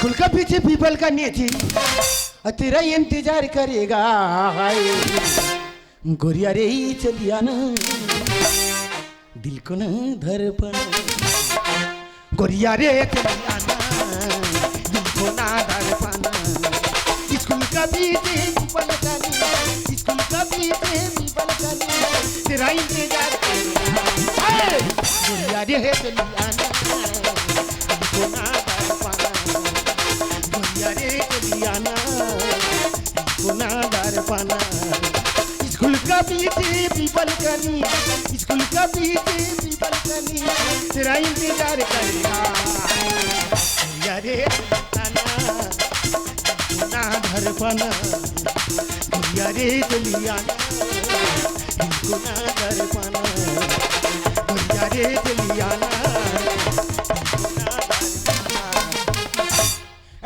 School का पीछे people का नीचे और तेरा इंतजार करेगा हाय गोरिया रे चलिया ना दिल को ना धड़पन गोरिया रे चलिया ना दिल को ना धड़पन स्कूल का पीछे पीपल का नीचे स्कूल का पीछे पीपल का नीचे तेरा इंतजार करेगा हाय गोरिया रे चलिया ना दिल को ना धड़पन के दिया ना गुनागार पाना स्कूल का पीते पीपल कनी स्कूल का बीते पीपल कनी तेरा इंतज़ार करना अरे गुनागार पाना अरे दुलिया गुनागार पाना अरे दुलिया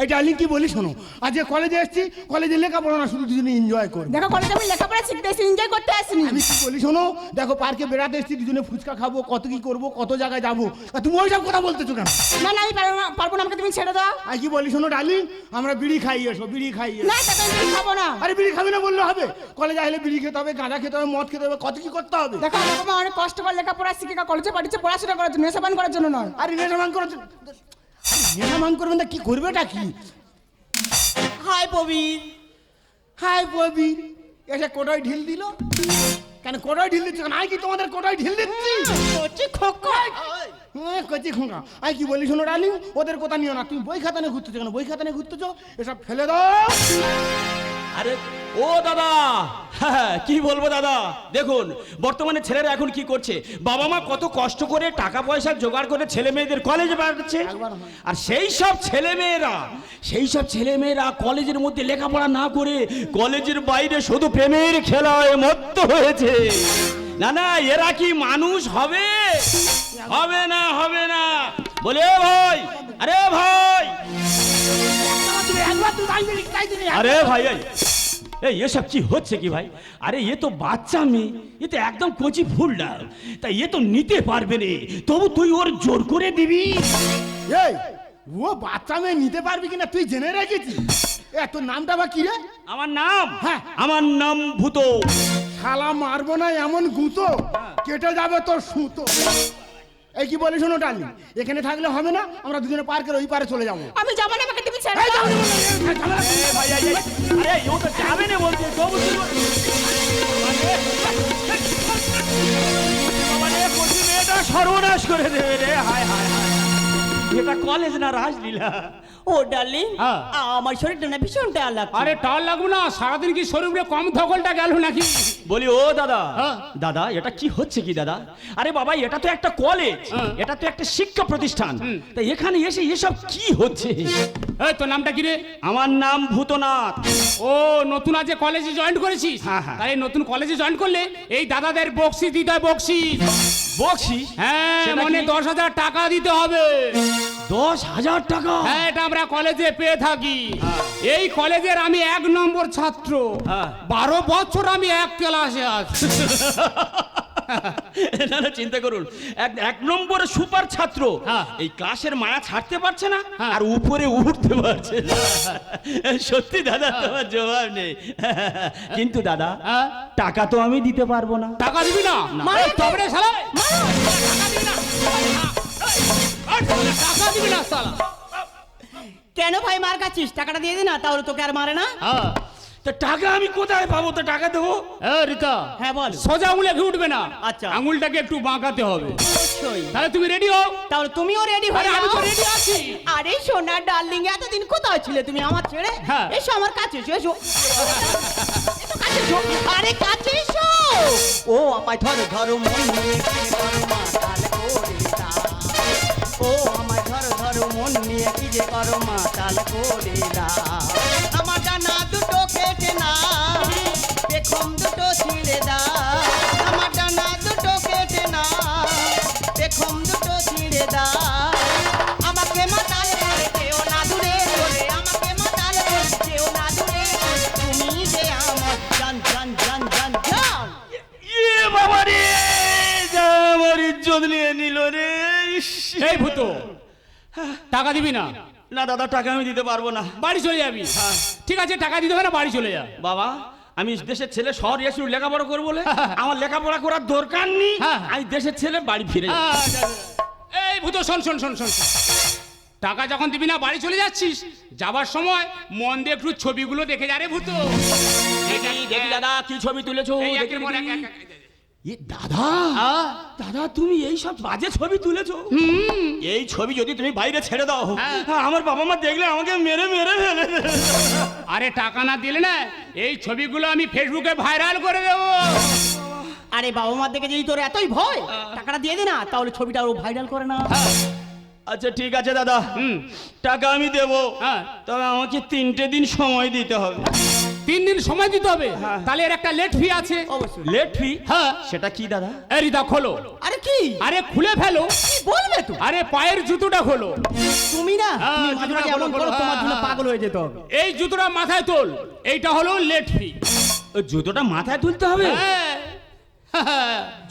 এই ডার্লিং কি বলি শোনো? আজকে কলেজে এসেছি কলেজে লেখাপড়া না শুধু দুজনে এনজয় করব। দেখো কলেজে আমি লেখাপড়া শিখতে এসে এনজয় করতে আসিনি। আমি কি বলি শোনো? দেখো পার্কে বেড়াতে এসেছি দুজনে ফুচকা খাব কত কি করব কত জায়গায় যাব। আর তুমি ওইসব কথা বলতেছো কেন? না না আমি পারব না পারব না আমাকে তুমি ছেড়ে দাও। আর কি বলি শোনো ডার্লিং আমরা বিড়ি খাই এসো বিড়ি খাই না টাকা আমি খাব না। আরে বিড়ি খাবি না বললে হবে। কলেজে আসলে বিড়ি খেতে হবে গাঁজা খেতে হবে মদ খেতে হবে কত কি করতে হবে? দেখো আমার অনেক কষ্ট করে লেখাপড়া শিখে কলেজে পাঠিয়েছে পড়াশোনা করার জন্য নেশা পান করার জন্য নয়। আরে নেশা মান করে নেশা মান করবেন না কি করবেটা কি? হাই প্রবীর হাই ববি এসে কোটায় ঢিল দিল। কেন কোটায় ঢিল দিচ্ছ আমি কি তোমাদের কোটায় ঢিল দিচ্ছি? কচি খোকা। হ্যাঁ, কচি খোঁকা। আমি কি বলি শোনো ডার্লিং ওদের কথা নিও না। তুমি বই খাতা নিয়ে ঘুরতেছো কেন? বই খাতা নিয়ে ঘুরতেছো? এসব ফেলে দাও। আরে ও দাদা! হ্যাঁ কি বলব দাদা? দেখুন বর্তমানে ছেলেরা এখন কি করছে? বাবা মা কত কষ্ট করে টাকা পয়সা জোগাড় করে ছেলে মেয়েদের কলেজে পাঠাচ্ছে। আর সেই সব ছেলে মেয়েরা সেই সব ছেলে মেয়েরা কলেজের মধ্যে লেখাপড়া না করে কলেজের বাইরে শুধু প্রেমের খেলায় মত্ত হয়েছে। না না এরা কি মানুষ হবে? হবে না হবে না। বলে ভাই আরে ভাই! আরে ভাই এই এসব কি হচ্ছে কি ভাই? আরে এ তো বাচ্চা মেয়ে এ তো একদম কচি ফুল ডাল তাই এ তো নিতে পারবে রে তবু তুই ওর জোর করে দিবি। এই ও বাচ্চা মেয়ে নিতে পারবি কিনা তুই জেনে রেখেছিস? এ তোর নামটা বা কি রে? আমার নাম? হ্যাঁ। আমার নাম ভূত। শালা মারবো না এমন গুঁতো। কেটে যাবে তোর সুতো। এই কি বলি শোনো ডার্লিং? এখানে থাকলে হবে না আমরা দুজনে পার্কের ওই পারে চলে যাব। আমি যাব না আমাকে ছেড়ে দাও ভাই আরে ও তো যাবে না বলছে তবু মেয়েটা সর্বনাশ করে দেবে রে হায় হায় হায় এটা কলেজ না রাজলীলা ও ডার্লিং হ্যাঁ। আমার শরীরটা না ভীষণ টায়ার লাগছে। আরে টাল লাগবো না সারাদিন কি শরীরে কম ধকলটা গেল নাকি? বলি ও দাদা। হ্যাঁ। দাদা এটা কি হচ্ছে কি দাদা? আরে বাবা এটা তো একটা কলেজ হ্যাঁ। এটা তো একটা শিক্ষা প্রতিষ্ঠান। তা এখানে এসে এসব কি হচ্ছে? এই তোর নামটা কি রে? আমার নাম ভূতনাথ। ও নতুন আজ কলেজে জয়েন করেছিস? হ্যাঁ, হ্যাঁ। তাই নতুন কলেজে জয়েন করলে এই দাদাদের বক্সি দিতে হয় বক্সি বকশি? হ্যাঁ সেটা মানে? দশ হাজার টাকা দিতে হবে। দশ হাজার টাকা। হ্যাঁ এটা আমরা কলেজে পেয়ে থাকি। এই কলেজের আমি এক নম্বর ছাত্র। হ্যাঁ। বারো বছর আমি এক ক্লাসে আছি। না না চিন্তা করুন। এক এক নম্বরে সুপার ছাত্র। হ্যাঁ। এই ক্লাসের মায়া ছাড়তে পারছে না হ্যাঁ। আর উপরে উঠতে পারছে সত্যি দাদা তোমার জবাব নেই। কিন্তু দাদা? টাকা তো আমি দিতে পারব না। টাকা দিবি না? তবে শালা। টাকা দিবি না? টাকা দিবি না শালা কেন ভাই মার কাছিস টাকাটা দিয়ে দে না তাহলে তোকে আর মারে না। হ্যাঁ। তা টাকা আমি কোথায় পাবো? তো টাকা দেবো? রিতা হ্যাঁ বল। সোজা আঙুলে উঠবে না। আচ্ছা। আঙুলটাকে একটু বাঁকাতে হবে। তাহলে তুমি রেডি হও? তাহলে তুমিও রেডি হয়ে আমি তো। রেডি আছি। আরে সোনা ডার্লিং এতদিন কোথায় ছিলে তুমি আমার ছেড়ে? হ্যাঁ। এসো আমার কাছে এসো এসো। এসো কাছে এসো। আরে কাছে এসো। ও আমায় ধরো ধরো মন। মন নিয়ে কি যে করো মাতাল করে দাও আমার ডানা দুটো কেটে না পেখম দুটো ছিঁড়ে দাও আমার ডানা দুটো কেটে না পেখম দুটো ছিঁড়ে দাও আমাকে মাতাল করে কেউ না দূরে করে আমাকে মাতাল করে কেউ না দূরে তুমি যে আমার জান জান জান জান জান। ইয়ে বাবা রে যা আমার ইজ্জত নিয়ে নিল রে। এই ভূত। টাকা দিবি না? না দাদা টাকা আমি দিতে পারব না। বাড়ি চলে যাবি। ঠিক আছে টাকা দিতে হবে না বাড়ি চলে যা। বাবা আমি দেশের ছেলে শহর এসে লেখাপড়া করব বলে? আমার লেখাপড়া করার দরকার নেই। হ্যাঁ। আমি দেশের ছেলে বাড়ি ফিরে। এই ভূত শোন শোন শোন শোন। টাকা যখন দিবি না বাড়ি চলে যাচ্ছিস। যাবার সময় মন দিয়ে একটু ছবিগুলো দেখে যা রে ভূত। দেখি দাদা কি ছবি তুলেছো? এই দেখি, এ দাদা দাদা তুমি এই সব বাজে ছবি তুলেছো। এই ছবি যদি তুমি বাইরে ছেড়ে দাও। হ্যাঁ। আমার বাবা মা দেখলে আমাকে মেরে মেরে ফেলে আরে টাকা না দিলে না এই ছবিগুলো আমি ফেসবুকে ভাইরাল করে দেবো। আরে বাবা মার দেখে যদি তোর এতই ভয় টাকাটা দিয়ে দে না তাহলে ছবিটা ও ভাইরাল করে না। আচ্ছা ঠিক আছে দাদা। হুম। টাকা আমি দেবো। হ্যাঁ। তবে আমাকে তিনটে দিন সময় দিতে হবে। তিন দিন সময় দিতে হবে? তাহলে এর একটা লেট ফি আছে। অবশ্যই। লেট ফি হ্যাঁ। সেটা কি দাদা? এই রিদা খোলো। আরে কি? আরে খুলে ফেলো। কি বলবে তো আরে পায়ের জুতোটা খোলো। তুমি না? হ্যাঁ, মাঝে মাঝে এমন করো তোমার জন্য হ্যাঁ, পাগল হয়ে যেতে হবে। এই জুতোটা মাথায় তোল। এইটা হলো লেট ফি জুতোটা মাথায় তুলতে হবে? হ্যাঁ।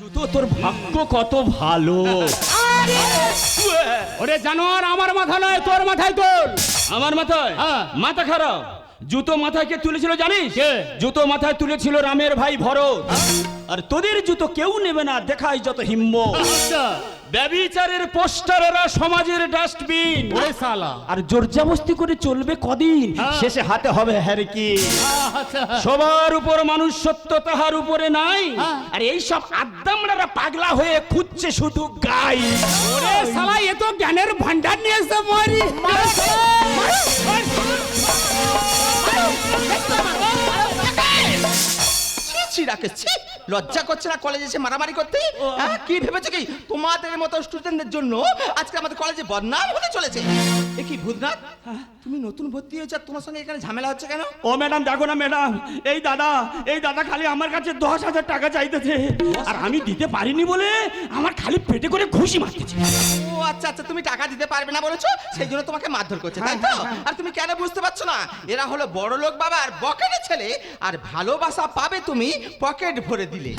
জুতো তোর ভাগ্য কত ভালো। ওরে জানোয়ার আমার মাথা নয় তোর মাথায় তোর। আমার মাথায়? হ্যাঁ। মাথা খারাপ। জুতো মাথায় কে তুলেছিল জানিস? জুতো মাথায় তুলেছিল রামের ভাই ভরত। আর তোদের জুতো কেউ নেবে না দেখাই যত হিম্ম। আচ্ছা। ব্যবিচারের পোস্টারেরা সমাজের ডাস্টবিন। ওরে আর করে চলবে কদিন? হ্যাঁ। শেষে হাতে হবে হ্যারকি আচ্ছা। সবার উপর মানুষ সত্য তাহার উপরে নাই। হ্যাঁ। আর এই সব আদ্দামরা পাগলা হয়ে খুঁজছে শুধু গাই। ওরে শালা এ তো জ্ঞানের ভান্ডার নিয়ে এসে মারি। ছি ছি রাকেশ ছি। লজ্জা করছে না কলেজে এসে মারামারি করতে? হ্যাঁ কি ভেবেছো কি? তোমাদের মতো স্টুডেন্টদের জন্য আজকে আমাদের কলেজে বদনাম হতে চলেছে। এ কি ভূতনাথ? তুমি নতুন ভর্তি হয়েছে আর তোমার সঙ্গে এখানে ঝামেলা হচ্ছে কেন? ও ম্যাডাম দেখো না ম্যাডাম এই দাদা এই দাদা খালি আমার কাছে দশ হাজার টাকা চাইতেছে। আর আমি দিতে পারিনি বলে আমার খালি পেটে করে ঘুষি মারতেছে। আচ্ছা আচ্ছা তুমি টাকা দিতে পারবে না বলেছ? সেই জন্য তোমাকে মারধর করছে তাই তো? আর তুমি কেন বুঝতে পারছ না? এরা হলো বড় লোক বাবা আর বকেটের ছেলে আর ভালোবাসা পাবে তুমি পকেট ভরে দিলে।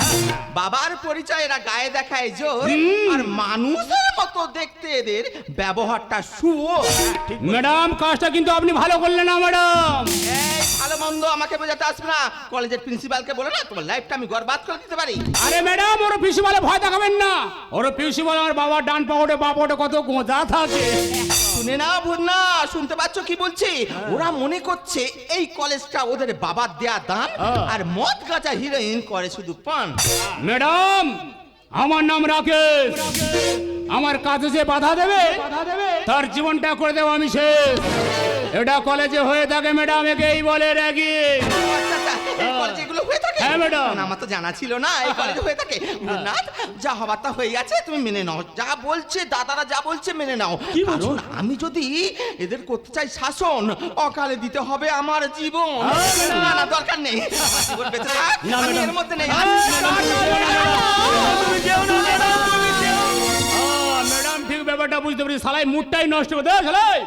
বাবার পরিচয় এরা গায়ে দেখায় জোর আর মানুষের মতো দেখতে এদের ব্যবহারটা শুয়ো ম্যাডাম কাজটা কিন্তু আপনি ভালো করলেন না ম্যাডাম। ভালো মন্দ আমাকে বোঝাতে আসবে না। কলেজের প্রিন্সিপালকে বলে না তোমার লাইফটা আমি বরবাদ করে দিতে পারি। আরে ম্যাডাম ওর প্রিন্সিপালে ভয় দেখাবেন না। ওর প্রিন্সিপাল আমার বাবার ডান পকেটে বা পকেটে কত গোঁজা থাকে। শুনে না ভুল না শুনতে পাচ্ছ কি বলছি? ওরা মনে করছে এই কলেজটা ওদের বাবার দেয়া দান আর মদ গাঁজা হিরোইন করে শুধু পান ম্যাডাম আমার নাম রাকেশ। আমার কাজে যে বাধা দেবে তার জীবনটা করে দেবো আমি শেষ এটা কলেজে হয়ে থাকে ম্যাডাম একেই বলে রাখি আচ্ছা, আচ্ছা, এই কলেজে এগুলো হ্যাঁ, ম্যাডাম। আমার তো জানা ছিল না এই কলেজে হয়ে থাকে না যা হবার তা হয়ে গেছে তুমি মেনে নাও যা বলছে দাদারা যা বলছে মেনে নাও কারণ আমি যদি এদের করতে চাই শাসন অকালে দিতে হবে আমার জীবন না না দরকার নেই আমার জীবন বেঁচে থাক আমি এর মধ্যে নেই ব্যাপারটা বুঝতে পারি সালাই মুডটাই নষ্ট করে দেয় সালাই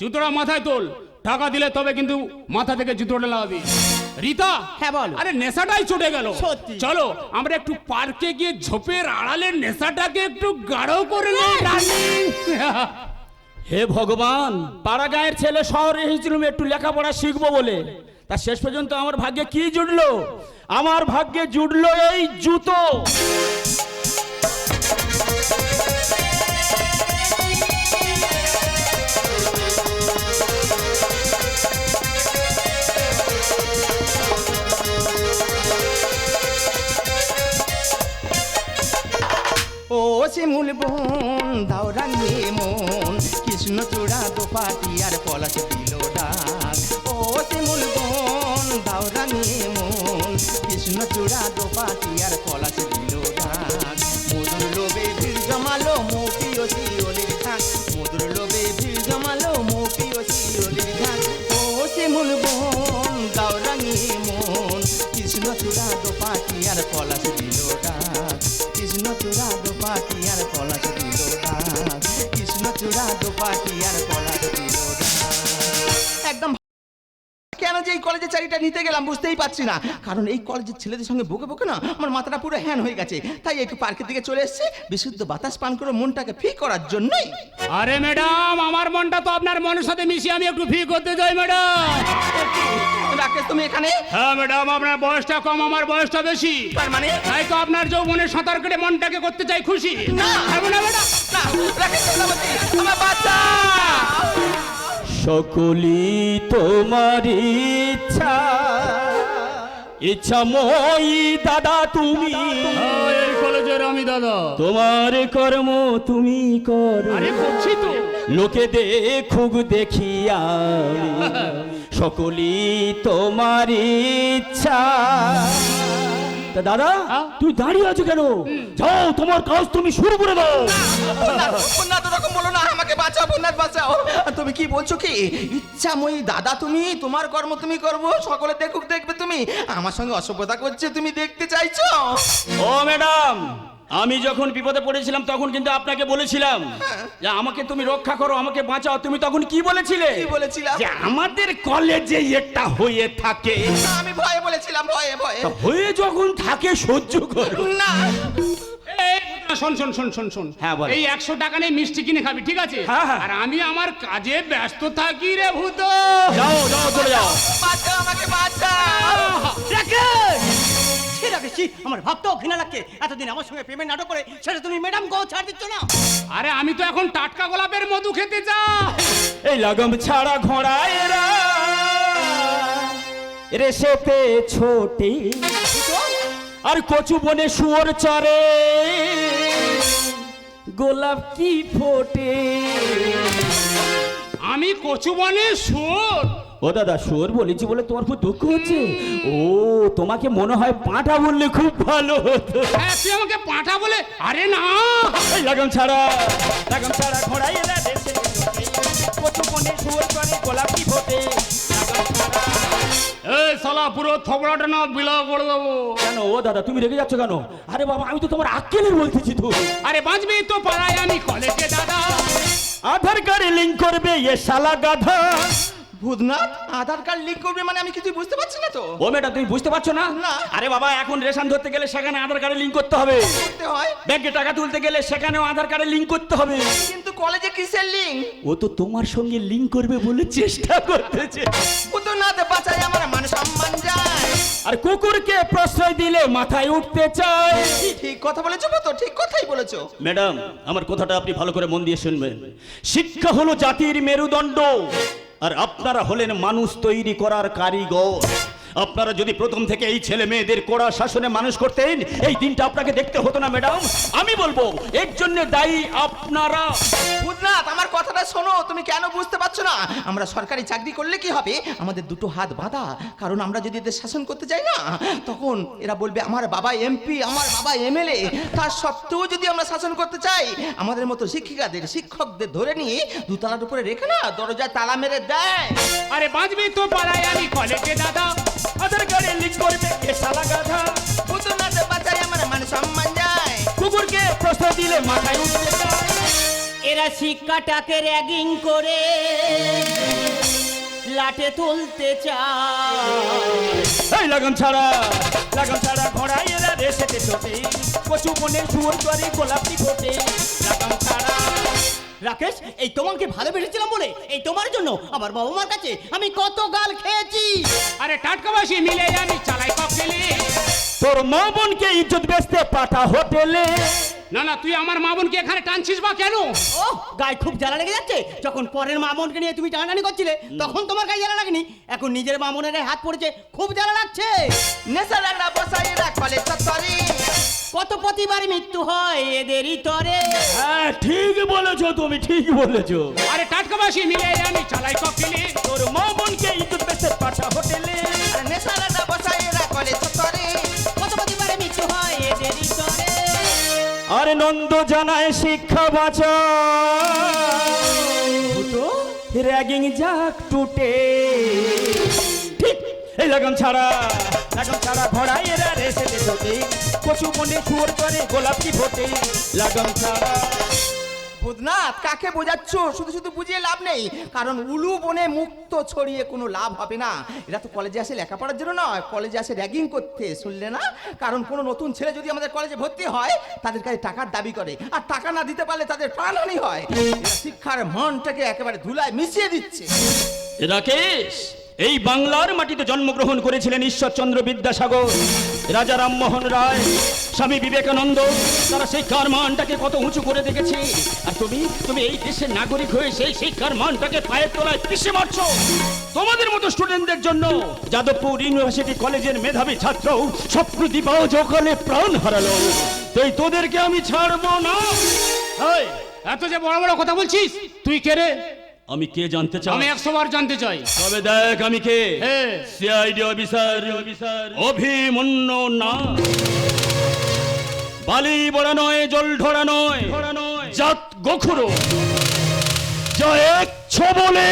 জুতোটা মাথায় তোল। টাকা দিলে তবে কিন্তু মাথা থেকে জুতোটা লাগাবি। রীতা হ্যাঁ, বল। আরে নেশাটাই চটে গেল। চলো আমরা একটু পার্কে গিয়ে ঝোপের আড়ালে নেশাটাকে একটু গাঢ় করে। হে ভগবান পাড়া গায়ের ছেলে শহরে এসেছিলাম একটু লেখাপড়া শিখব বলে। তা শেষ পর্যন্ত আমার ভাগ্যে কি জুটলো? আমার ভাগ্যে জুটলো এই জুতো। শিমুল বোন, দাও রাঙিয়ে মন। কৃষ্ণ চূড়া দোপাটি আর পলাশ দিল ডাক। ও শিমুল বোন, দাও রাঙিয়ে মন। কৃষ্ণ চূড়া দোপাটি আর পলাশ দিল ডাক। মধুর লোভে ভিড় জমালো মৌপি ও শিওলির ঢাক। মধুর লোভে ভিড় জমালো মৌপি ও শিওলির ঢাক। ও শিমুল বোন, দাও রাঙিয়ে মন। কৃষ্ণ চূড়া দোপাটি আর পলাশ দিল ডাক। আর দিল একদম কেন যে এই কলেজের চাকরিটা নিতে গেলাম বুঝতেই পারছি না। কারণ এই কলেজের ছেলেদের সঙ্গে বকে বকে না আমার মাথাটা পুরো হ্যান হয়ে গেছে। তাই একটু পার্কের দিকে চলে এসেছে বিশুদ্ধ বাতাস পান করে মনটাকে ফি করার জন্যই। আরে ম্যাডাম আমার মনটা তো আপনার মনের সাথে মিশিয়ে আমি একটু ফি করতে চাই ম্যাডাম। রাকেশ তুমি এখানে? হ্যাঁ ম্যাডাম আপনার বয়সটা কম আমার বয়সটা বেশি। তার মানে? তাই তো আপনার যৌবনে সাঁতার কেটে মনটাকে করতে চাই খুশি। না। হ্যাঁ না ম্যাডাম। সকলি তোমার ইচ্ছা। ইচ্ছা মই দাদা তুমি। এই কলেজের আমি দাদা। তোমার কর্ম তুমি করো। আরে করছি তো। লোকে দেখুক দেখিয়া সকলি তোমার ইচ্ছা। তা দাদা তুই দাঁড়িয়ে আছো কেন? যাও তোমার কাজ তুমি শুরু করে দাও। বন্যাত ওরকম বলো না আমাকে বাঁচাও বন্যাত বাঁচাও। আর তুমি কি বলছো কি? ইচ্ছাময়ী দাদা তুমি তোমার কর্ম তুমি করব সকলে দেখুক দেখবে তুমি। আমার সঙ্গে অসভ্যতা করছে তুমি দেখতে চাইছো? ও ম্যাডাম আমি যখন বিপদে পড়েছিলাম তখন কিন্তু আপনাকে বলেছিলাম যে আমাকে তুমি রক্ষা করো আমাকে বাঁচাও। তুমি তখন কি বলেছিলে? কি বলেছিলাম? যে আমাদের কলেজে এটা হয়ে থাকে। না, আমি ভয়ে বলেছিলাম ভয়ে ভয়ে। তা হয়ে যখন থাকে সহ্য করো। না। এই, শোন শোন শোন শোন শোন। হ্যাঁ, বল। এই একশো টাকা নিয়ে মিষ্টি কিনে খাবি ঠিক আছে? হ্যাঁ, হ্যাঁ। আর আমি আমার কাজে ব্যস্ত থাকি রে ভূত। যাও যাও চলে যাও। বাঁচাও আমাকে বাঁচাও ছি রাকেশজি আমার ভাবতেও ঘৃণা লাগছে এতদিন আমার সঙ্গে প্রেমের নাটক করে সেটা তুমি ম্যাডাম গো ছাড় দিচ্ছ না। আরে আমি তো এখন টাটকা গোলাপের মধু খেতে যা এই লাগম ছাড়া ঘোড়া এরা রেসেতে ছোটে। আর কচু বনে শুয়োর চরে গোলাপ কি ফোটে? আমি কচু বনে সুর ও দাদা শুয়োর বলেছি বলে তোমার খুব দুঃখ হচ্ছে? ও তোমাকে মনে হয় পাঁঠা বললে খুব ভালো হতো। হ্যাঁ তুই আমাকে পাঁঠা বলে আরে না! লাগাম ছাড়া লাগাম ছাড়া ঘোড়াই এলা দেশে কচু বনে চরে গোলাপ ফোটে এই শালা পুরো থবড়াটা না বিলা করে দেবো। কেন ও দাদা তুমি রেগে যাচ্ছ কেন? আরে বাবা আমি তো তোমার আক্কেলের বলতেছি তো। আরে বাঁচবি তো পাড়ায় আমি কলেজে দাদা। আধার কার্ডে লিঙ্ক করবে এ শালা গাধা। ভূতনাথ আধার কার্ড লিঙ্ক করবে মানে আমি কিছু বুঝতে পারছি না তো। ও ম্যাডাম তুমি বুঝতে পারছ না? না। আরে বাবা এখন রেশন ধরতে গেলে সেখানে আধার কার্ডে লিঙ্ক করতে হবে। করতে হয়? ব্যাংকে টাকা তুলতে গেলে সেখানেও আধার কার্ডে লিঙ্ক করতে হবে। কিন্তু কলেজে কিসের লিঙ্ক ও তো তোমার সঙ্গে লিঙ্ক করবে বলে চেষ্টা করতেছে। ভূতনাথ বাঁচাই আমার মান সম্মান যায়। আর কুকুরকে প্রশ্রয় দিলে মাথায় উঠতে চায়। ঠিক কথা বলেছ তো ঠিক কথাই বলেছ। ম্যাডাম আমার কথাটা আপনি ভালো করে মন দিয়ে শুনবেন। শিক্ষা হলো জাতির মেরুদণ্ড। আর আপনারা হলেন মানুষ তৈরি করার কারিগর। আপনারা যদি প্রথম থেকে এই ছেলে মেয়েদের কড়া শাসনে মানুষ করতেন, এই দিনটা আপনাকে দেখতে হতো না, ম্যাডাম। আমি বলব, এর জন্য দায়ী আপনারা। ভূতনাথ আমার কথাটা শোনো তুমি কেন বুঝতে পারছ না? আমরা সরকারি চাকরি করলে কি হবে? আমাদের দুটো হাত বাঁধা। কারণ আমরা যদি এদের শাসন করতে যাই না তখন এরা বলবে আমার বাবা এমপি আমার বাবা এমএলএ। তার সত্ত্বেও যদি আমরা শাসন করতে চাই আমাদের মতো শিক্ষিকাদের শিক্ষকদের ধরে নিয়ে দুতলার উপরে রেখে না দরজায় তালা মেরে দেয়। আরে বাঁচবি তো পাড়ায় আমি কলেজে দাদা। আধার কার্ডে লিঙ্ক করবে এ শালা গাধা। ভূতনাথ বাঁচাই আমার মান সম্মান যায়। কুকুরকে প্রশ্ন দিলে মাথায় এরা শিক্ষাটাকে র্যাগিং করে লাটে তুলতে চায়। এই লাগাম ছাড়া লাগাম ছাড়া ঘোড়াই এরা রেসেতে ছোটে কচু বনে শুয়োর করে গোলাপি ফোটে। লাগাম ছাড়া। রাকেশ এই তোমাকে ভালোবেসেছিলাম বলে? এই তোমার জন্য আমার বাবা মার কাছে আমি কত গাল খেয়েছি। আরে টাটকা বাসি মিলে আমি চালাই ককটেলে। তোর মা বোনকে ইজ্জত বেচতে পাঠা হোটেলে। না না তুই আমার মা বোনকে এখানে টানছিস বা কেন? ও গায়ে খুব জ্বালা লেগে যাচ্ছে। যখন পরের মামনকে নিয়ে তুমি টানাটানি করছিলে তখন তোমার গায়ে জ্বালা লাগেনি? এখন নিজের মামনের গায়ে হাত পড়েছে খুব জ্বালা লাগছে। নেশা লাগা বসাই রাখ কলেজ চত্বরে কত প্রতিবার মৃত্যু হয় এদেরই তরে। হ্যাঁ ঠিক বলেছ তুমি ঠিক বলেছ। আরে টাটকা বাসি মিলে আমি চালাই ককটেলে তোর মা বোনকে ইজ্জত বেচতে পাঠা হোটেলে। নেশা লাগা বসাই রাখ আরে নন্দ জানায় শিক্ষা বাঁচা যাক টুটে। এই লাগাম ছাড়া লাগাম ছাড়া ঘোড়া এরা রেসে ছোটে। কচু মনে শুয়োর করে গোলাপি ভোটে লাগাম ছাড়া ভূতনাথ, কাকে বোঝাচ্ছ? শুধু শুধু বুঝিয়ে লাভ নেই, কারণ উলু বনে মুক্ত ছড়িয়ে কোনো লাভ হবে না। এরা তো কলেজে আসে লেখাপড়ার জন্য নয়, কলেজে আসে র্যাগিং করতে, শুনলে না? কারণ কোনো নতুন ছেলে যদি আমাদের কলেজে ভর্তি হয়, তাদের কাছে টাকার দাবি করে, আর টাকা না দিতে পারলে তাদের প্রাণহানি হয়। শিক্ষার মনটাকে একেবারে ধুলায় মিশিয়ে দিচ্ছে। রাকেশ এই বাংলার মাটিতে জন্মগ্রহণ করেছিলেন ঈশ্বরচন্দ্র বিদ্যাসাগর। রাজা রামমোহন রায়। স্বামী বিবেকানন্দ তারা শিক্ষার মানটাকে কত উঁচু করে দেখেছে। আর তুমি তুমি এই দেশের নাগরিক হয়ে সেই শিক্ষার মানটাকে পায়ের তলায় পিষে মারছ। তোমাদের মতো স্টুডেন্টদের জন্য যাদবপুর ইউনিভার্সিটি কলেজের মেধাবী ছাত্র স্বপ্ন দিবাও জকালে প্রাণ হারালো। তাই তোদেরকে আমি ছাড়বো না। এত যে বড় বড় কথা বলছিস তুই কে রে? আমি কে জানতে চাই? আমি একশো বার জানতে চাই। তবে দেখ আমি কে। সিআইডি অফিসার অভিমন্য না বালি বড়া নয় জল ঢোড়া নয়। জাত গোখুরো। যা এক ছবলে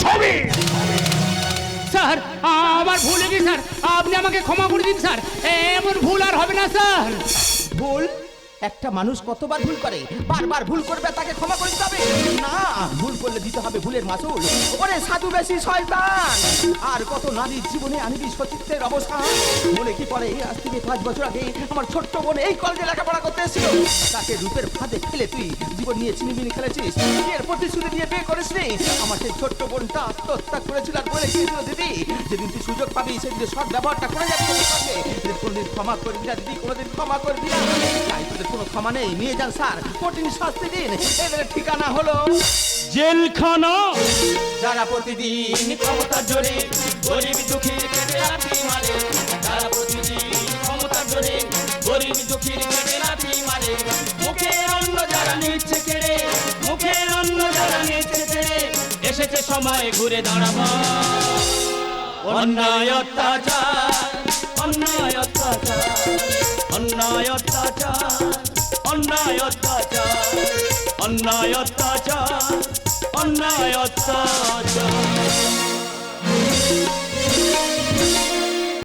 ছবি। স্যার আমার ভুল গেছি স্যার। আপনি আমাকে ক্ষমা করে দিন স্যার। এমন ভুল আর হবে না স্যার। ভুল? একটা মানুষ কতবার ভুল করে? বারবার ভুল করবে, তাকে ক্ষমা করে দিতে হবে। না, ভুল করলে দিতে হবে ভুলের মাসুল। ওরে সাধু বেশি শয়তান! আর কত নারীর জীবনে আনিবি সচিত্রের অবসান মনে কি পড়ে? আজ থেকে পাঁচ বছর আগে আমার ছোট্ট বোন এই কলেজে লেখাপড়া করতে এসেছিল। তাকে রূপের ফাঁদে ফেলে তুই জীবন নিয়ে চিনিমিনি খেলেছিস। বিয়ের প্রতিশ্রুতি দিয়ে বিয়ে করিস নি আমার সেই ছোট্ট বোনটা আত্মহত্যা করেছিল আর বলে গিয়েছিল দিদি, যেদিন তুই সুযোগ পাবি, সেদিন সৎ ব্যবহারটা করে যাবি কোনোদিন ক্ষমা করবি না, দিদি, কোনোদিন ক্ষমা করবি না। তাই তোদের কোনো ক্ষমা নেই। নিয়ে যান স্যার। কঠিন শাস্তি দিন। এদের ঠিকানা হলো জেলখানা। যারা প্রতিদিন ক্ষমতার জোরে গরিব দুঃখীর পেটে লাথি মারে যারা প্রতিদিন ক্ষমতার জোরে গরিব দুঃখীর পেটে লাথি মারে। মুখের অন্ন যারা নিচ্ছে কেড়ে মুখের অন্ন যারা নিচ্ছে কেড়ে এসেছে সময় ঘুরে দাঁড়াবো। অন্যায় অত্যাচার অন্যায় অত্যাচার। অন্যায় অত্যাচার অন্যায় অত্যাচার অন্যায় অত্যাচার অন্যায় অত্যাচার।